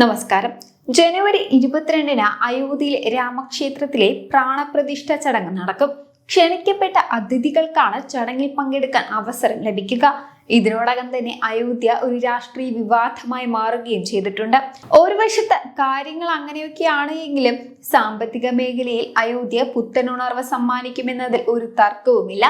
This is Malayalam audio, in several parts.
നമസ്കാരം. ജനുവരി ഇരുപത്തിരണ്ടിന് അയോധ്യയിലെ രാമക്ഷേത്രത്തിലെ പ്രാണപ്രതിഷ്ഠ ചടങ്ങ് നടക്കും. ക്ഷണിക്കപ്പെട്ട അതിഥികൾക്കാണ് ചടങ്ങിൽ പങ്കെടുക്കാൻ അവസരം ലഭിക്കുക. ഇതിനോടകം തന്നെ അയോധ്യ ഒരു രാഷ്ട്രീയ വിവാദമായി മാറുകയും ചെയ്തിട്ടുണ്ട്. ഒരു വശത്ത് കാര്യങ്ങൾ അങ്ങനെയൊക്കെയാണ് എങ്കിലും സാമ്പത്തിക മേഖലയിൽ അയോധ്യ പുത്തനുണർവ് സമ്മാനിക്കുമെന്നതിൽ ഒരു തർക്കവുമില്ല.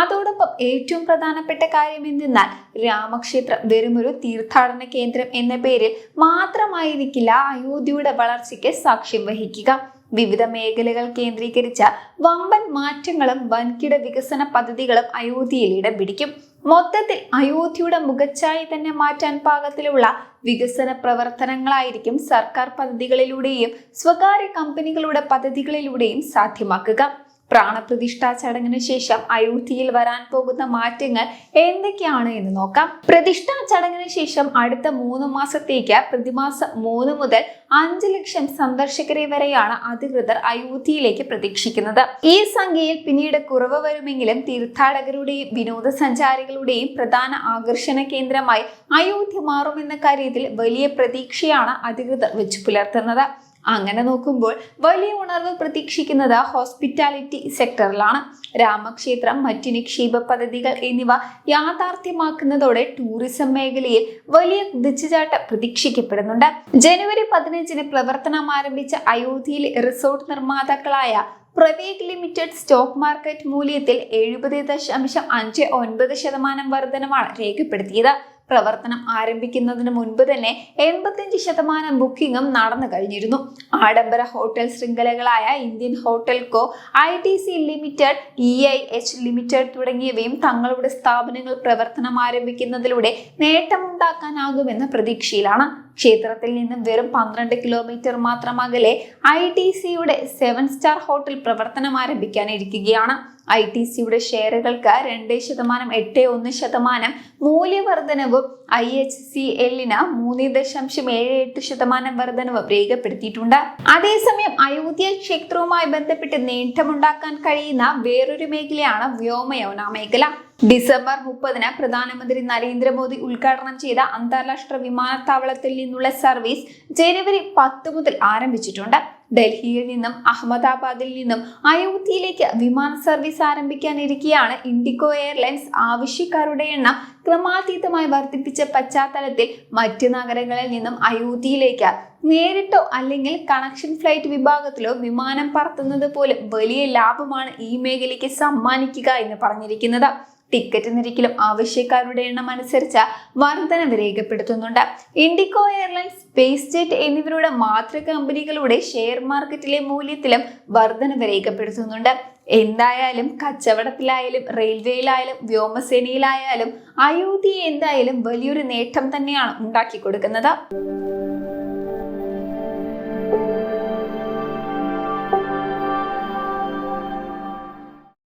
അതോടൊപ്പം ഏറ്റവും പ്രധാനപ്പെട്ട കാര്യം എന്തെന്നാൽ രാമക്ഷേത്രം വെറുമൊരു തീർത്ഥാടന കേന്ദ്രം എന്ന പേരിൽ മാത്രമായിരിക്കില്ല അയോധ്യയുടെ വളർച്ചയ്ക്ക് സാക്ഷ്യം വഹിക്കുക. വിവിധ മേഖലകൾ കേന്ദ്രീകരിച്ച വമ്പൻ മാറ്റങ്ങളും വൻകിട വികസന പദ്ധതികളും അയോധ്യയിൽ ഇടം പിടിക്കും മൊത്തത്തിൽ അയോധ്യയുടെ മുഖച്ഛായ തന്നെ മാറ്റാൻ പാകത്തിലുള്ള വികസന പ്രവർത്തനങ്ങളായിരിക്കും സർക്കാർ പദ്ധതികളിലൂടെയും സ്വകാര്യ കമ്പനികളുടെ പദ്ധതികളിലൂടെയും സാധ്യമാക്കുക. പ്രാണപ്രതിഷ്ഠാ ചടങ്ങിന് ശേഷം അയോധ്യയിൽ വരാൻ പോകുന്ന മാറ്റങ്ങൾ എന്തൊക്കെയാണ് എന്ന് നോക്കാം. പ്രതിഷ്ഠാ ചടങ്ങിന് ശേഷം അടുത്ത മൂന്ന് മാസത്തേക്ക് പ്രതിമാസം മൂന്ന് മുതൽ അഞ്ച് ലക്ഷം സന്ദർശകരെ വരെയാണ് അധികൃതർ അയോധ്യയിലേക്ക് പ്രതീക്ഷിക്കുന്നത്. ഈ സംഖ്യയിൽ പിന്നീട് കുറവ് വരുമെങ്കിലും തീർത്ഥാടകരുടെയും വിനോദസഞ്ചാരികളുടെയും പ്രധാന ആകർഷണ കേന്ദ്രമായി അയോധ്യ മാറുമെന്ന കാര്യത്തിൽ വലിയ പ്രതീക്ഷയാണ് അധികൃതർ വെച്ചു പുലർത്തുന്നത് അങ്ങനെ നോക്കുമ്പോൾ വലിയ ഉണർവ് പ്രതീക്ഷിക്കുന്നത് ഹോസ്പിറ്റാലിറ്റി സെക്ടറിലാണ്. രാമക്ഷേത്രം മറ്റ് നിക്ഷേപ പദ്ധതികൾ എന്നിവ യാഥാർത്ഥ്യമാക്കുന്നതോടെ ടൂറിസം മേഖലയിൽ വലിയ കുതിച്ചുചാട്ടം പ്രതീക്ഷിക്കപ്പെടുന്നുണ്ട്. ജനുവരി പതിനഞ്ചിന് പ്രവർത്തനം ആരംഭിച്ച അയോധ്യയിലെ റിസോർട്ട് നിർമ്മാതാക്കളായ പ്രവേക് ലിമിറ്റഡ് സ്റ്റോക്ക് മാർക്കറ്റ് മൂല്യത്തിൽ എഴുപത് ദശാംശം അഞ്ച് ഒൻപത് ശതമാനം വർധനമാണ് രേഖപ്പെടുത്തിയത്. പ്രവർത്തനം ആരംഭിക്കുന്നതിന് മുൻപ് തന്നെ എൺപത്തിയഞ്ച് ശതമാനം ബുക്കിംഗും നടന്നു കഴിഞ്ഞിരുന്നു. ആഡംബര hotel ശൃംഖലകളായ Indian hotel co I T C limited E I H limited തുടങ്ങിയവയും തങ്ങളുടെ സ്ഥാപനങ്ങൾ പ്രവർത്തനം ആരംഭിക്കുന്നതിലൂടെ നേട്ടമുണ്ടാക്കാനാകുമെന്ന പ്രതീക്ഷയിലാണ്. ക്ഷേത്രത്തിൽ നിന്നും വെറും പന്ത്രണ്ട് കിലോമീറ്റർ മാത്രം അകലെ ഐ ടി സിയുടെ സെവൻ സ്റ്റാർ ഹോട്ടൽ പ്രവർത്തനം ആരംഭിക്കാനിരിക്കുകയാണ്. ഐ ടി സിയുടെ ഷെയറുകൾക്ക് രണ്ട് ശതമാനം എട്ട് ഒന്ന് ശതമാനം മൂല്യവർദ്ധനവും ഐ എച്ച് സി എല്ലിന് മൂന്ന് ദശാംശം ഏഴ് എട്ട് ശതമാനം വർധനവും രേഖപ്പെടുത്തിയിട്ടുണ്ട്. അതേസമയം അയോധ്യ ക്ഷേത്രവുമായി ബന്ധപ്പെട്ട് നേട്ടമുണ്ടാക്കാൻ കഴിയുന്ന വേറൊരു മേഖലയാണ് വ്യോമയോന മേഖല. ഡിസംബർ മുപ്പതിന് പ്രധാനമന്ത്രി നരേന്ദ്രമോദി ഉദ്ഘാടനം ചെയ്ത അന്താരാഷ്ട്ര വിമാനത്താവളത്തിൽ നിന്നുള്ള സർവീസ് ജനുവരി പത്ത് മുതൽ ആരംഭിച്ചിട്ടുണ്ട്. ഡൽഹിയിൽ നിന്നും അഹമ്മദാബാദിൽ നിന്നും അയോധ്യയിലേക്ക് വിമാന സർവീസ് ആരംഭിക്കാനിരിക്കെയാണ് ഇൻഡിഗോ എയർലൈൻസ് ആവശ്യക്കാരുടെ എണ്ണം ക്രമാതീതമായി വർദ്ധിപ്പിച്ച പശ്ചാത്തലത്തിൽ മറ്റ് നഗരങ്ങളിൽ നിന്നും അയോധ്യയിലേക്ക് നേരിട്ടോ അല്ലെങ്കിൽ കണക്ഷൻ ഫ്ലൈറ്റ് വിഭാഗത്തിലോ വിമാനം പറത്തുന്നത് പോലും വലിയ ലാഭമാണ് ഈ മേഖലയ്ക്ക് സമ്മാനിക്കുക എന്ന് പറഞ്ഞിരിക്കുന്നത്. ടിക്കറ്റ് നിരക്കിലും ആവശ്യക്കാരുടെ എണ്ണം അനുസരിച്ച് വർധനവ് രേഖപ്പെടുത്തുന്നുണ്ട്. ഇൻഡിഗോ എയർലൈൻസ് സ്പേസ് ജെറ്റ് എന്നിവരുടെ മാതൃ കമ്പനികളുടെ മാർക്കറ്റിലെ മൂല്യത്തിലും വർധനവ് രേഖപ്പെടുത്തുന്നുണ്ട് എന്തായാലും കച്ചവടത്തിലായാലും റെയിൽവേയിലായാലും വ്യോമസേനയിലായാലും അയോധ്യ എന്തായാലും വലിയൊരു നേട്ടം തന്നെയാണ് ഉണ്ടാക്കി കൊടുക്കുന്നത്